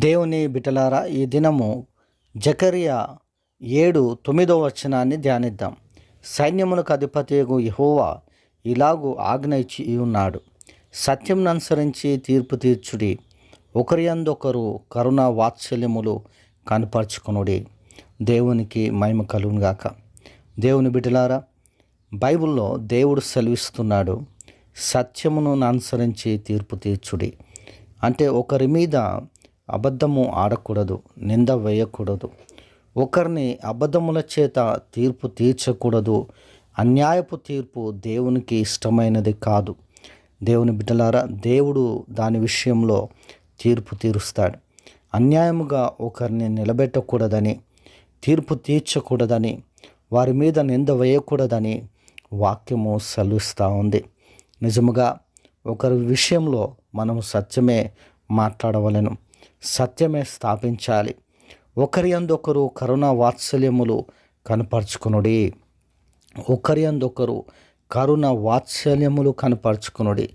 దేవుని బిటలారా ఈ దినము జకరియా ఏడు తొమ్మిదో వచనాన్ని ధ్యానిద్దాం. సైన్యములకు అధిపతియగు యహోవా ఇలాగూ ఆజ్ఞ ఇచ్చి ఉన్నాడు. సత్యం అనుసరించి తీర్పు తీర్చుడి. ఒకరి అందొకరు కరుణ వాత్సల్యములు కనపరుచుకునుడి. దేవునికి మహిమ కలుగుగాక దేవుని బిడ్డలారా బైబిల్లో దేవుడు సెలవిస్తున్నాడు సత్యమును అనుసరించి తీర్పు తీర్చుడి. అంటే ఒకరి మీద అబద్ధము ఆడకూడదు నింద వేయకూడదు. ఒకరిని అబద్ధముల చేత తీర్పు తీర్చకూడదు. అన్యాయపు తీర్పు దేవునికి ఇష్టమైనది కాదు. దేవుని బిడ్డలారా దేవుడు దాని విషయంలో తీర్పు తీరుస్తాడు. అన్యాయముగా ఒకరిని నిలబెట్టకూడదని తీర్పు తీర్చకూడదని వారి మీద నింద వేయకూడదని వాక్యము సెలవిస్తూ ఉంది. నిజముగా ఒకరి విషయంలో మనం సత్యమే మాట్లాడవలను. సత్యమే స్థాపించాలి. ఒకరి అందొకరు కరుణ వాత్సల్యములు కనపరుచుకునుడి. ఒకరి అందొకరు కరుణ వాత్సల్యములు కనపరుచుకునుడి.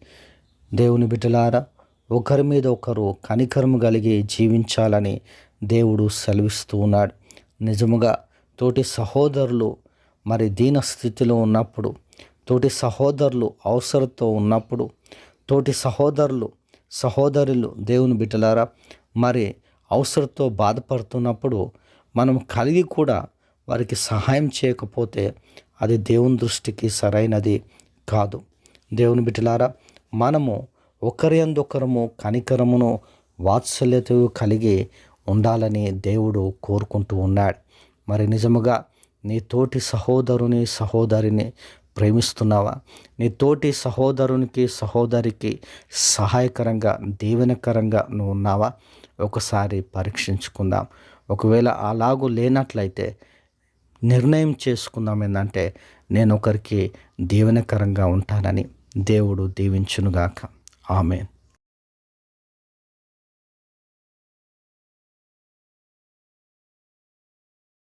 దేవుని బిడ్డలారా ఒకరి మీద ఒకరు కనికరము కలిగి జీవించాలని దేవుడు సెలవిస్తూ ఉన్నాడు. నిజముగా తోటి సహోదరులు మరి దీన స్థితిలో ఉన్నప్పుడు తోటి సహోదరులు అవసరంతో ఉన్నప్పుడు తోటి సహోదరులు సహోదరులు దేవుని బిడ్డలారా మరి అవసరంతో బాధపడుతున్నప్పుడు మనం కలిగి కూడా వారికి సహాయం చేయకపోతే అది దేవుని దృష్టికి సరైనది కాదు. దేవుని బిడ్డలారా మనము ఒకరి అందొకరము కనికరమును వాత్సల్యత కలిగి ఉండాలని దేవుడు కోరుకుంటూ ఉన్నాడు. మరి నిజముగా నీ తోటి సహోదరుని సహోదరిని ప్రేమిస్తున్నావా? నీ తోటి సహోదరునికి సహోదరికి సహాయకరంగా దీవెనకరంగా నువ్వు ఉన్నావా? ఒకసారి పరీక్షించుకుందాం. ఒకవేళ అలాగూ లేనట్లయితే నిర్ణయం చేసుకుందాం ఏంటంటే నేను ఒకరికి దీవెనకరంగా ఉంటానని దేవుడు దీవించునుగాక. ఆమె